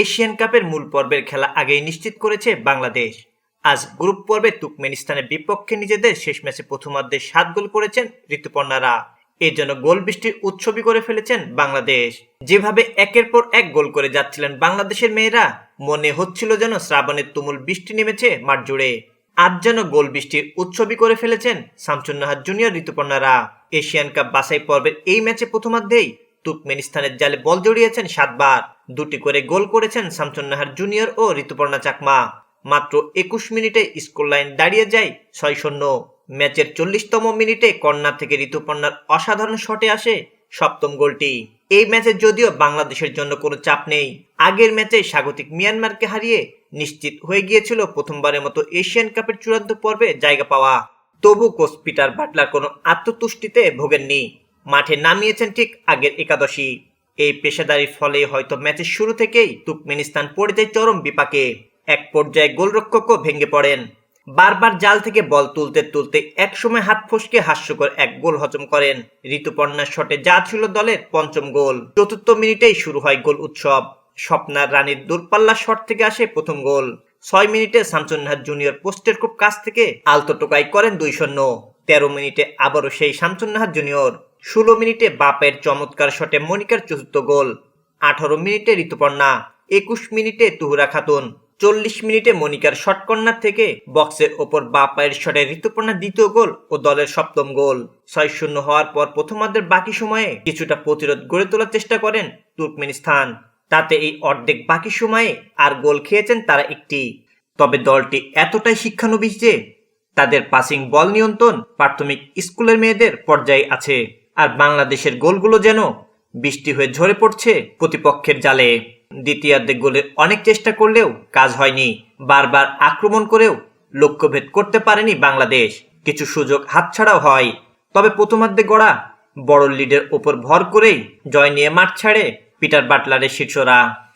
Asian কাপের মূল পর্বের খেলা আগেই নিশ্চিত করেছে বাংলাদেশ। আজ গ্রুপ পর্বে তুর্কমেনিস্তানের বিপক্ষে নিজেদের শেষ ম্যাচে প্রথমার্ধে সাত গোল করেছেন ঋতুপর্ণারা। এর জন্য গোল বৃষ্টির উৎসবই করে ফেলেছেন বাংলাদেশ। যেভাবে একের পর এক গোল করে যাচ্ছিলেন বাংলাদেশের মেয়েরা, মনে হচ্ছিল যেন শ্রাবণের তুমুল বৃষ্টি নেমেছে মাঠ জুড়ে। আজ যেন গোল বৃষ্টির উৎসবই করে ফেলেছেন শামসুন্নাহার জুনিয়র ঋতুপর্ণারা। এশিয়ান কাপ বাছাই পর্বের এই ম্যাচে প্রথমার্ধেই তুর্কমেনিস্তানের জালে বল জড়িয়েছেন সাতবার। দুটি করে গোল করেছেন শামসুন্নাহার জুনিয়র ও ঋতুপর্ণা চাকমা। মাত্র একুশ মিনিটে স্কোর লাইন দাঁড়িয়ে যায় ছয় শূন্য। ম্যাচের চল্লিশতম মিনিটে কর্নার থেকে ঋতুপর্ণার অসাধারণ শটে আসে সপ্তম গোলটি। এই ম্যাচে যদিও বাংলাদেশের জন্য কোনো চাপ নেই। আগের ম্যাচে স্বাগতিক মিয়ানমারকে হারিয়ে নিশ্চিত হয়ে গিয়েছিল প্রথমবারের মতো এশিয়ান কাপের চূড়ান্ত পর্বে জায়গা পাওয়া। তবু কোচ পিটার বাটলার কোনো আত্মতুষ্টিতে ভোগেননি। মাঠে নামিয়েছেন ঠিক আগের একাদশী। এই পেশাদারির ফলে হয়তো ম্যাচের শুরু থেকেই তুর্কমেনিস্তান পড়ে যায় চরম বিপাকে। এক পর্যায়ে গোলরক্ষকও ভেঙে পড়েন। বারবার জাল থেকে বল তুলতে তুলতে একসময় হাত ফসকে হাস্যকর এক গোল হজম করেন। ঋতুপর্ণার শটে যা ছিল দলের পঞ্চম গোল। চতুর্থ মিনিটেই শুরু হয় গোল উৎসব। স্বপ্নার রানীর দূরপাল্লা শট থেকে আসে প্রথম গোল। ছয় মিনিটে শামসুন্নাহার জুনিয়র পোস্টের খুব কাছ থেকে আলতো টোকাই করেন দুই শূন্য। তেরো মিনিটে আবারও সেই শামসুন্নাহার জুনিয়র। ষোলো মিনিটে বাপের চমৎকার শটে মনিকার চতুর্থ গোল, আঠারো মিনিটে ঋতুপর্ণা, একুশ মিনিটে তুহুরা খাতুন, চল্লিশ মিনিটে মনিকার শট কর্নার থেকে বক্সের ওপর বা পায়ের শটে ঋতুপর্ণার দ্বিতীয় গোল ও দলের সপ্তম গোল। ছয় শূন্য হওয়ার পর প্রথমার্ধের বাকি সময়ে কিছুটা প্রতিরোধ গড়ে তোলার চেষ্টা করেন তুর্কমেনিস্তান। তাতে এই অর্ধেক বাকি সময়ে আর গোল খেয়েছেন তারা একটি। তবে দলটি এতটাই শিক্ষানবিশ যে তাদের পাসিং বল নিয়ন্ত্রণ প্রাথমিক স্কুলের মেয়েদের পর্যায়ে আছে। আর বাংলাদেশের গোলগুলো যেন বৃষ্টি হয়ে ঝরে পড়ছে প্রতিপক্ষের জালে। দ্বিতীয়ার্ধে গোলের অনেক চেষ্টা করলেও কাজ হয়নি। বারবার আক্রমণ করেও লক্ষ্যভেদ করতে পারেনি বাংলাদেশ। কিছু সুযোগ হাতছাড়াও হয়। তবে প্রথমার্ধে গড়া বড় লিডের ওপর ভর করেই জয় নিয়ে মাঠ ছাড়ে পিটার বাটলারের শিষ্যরা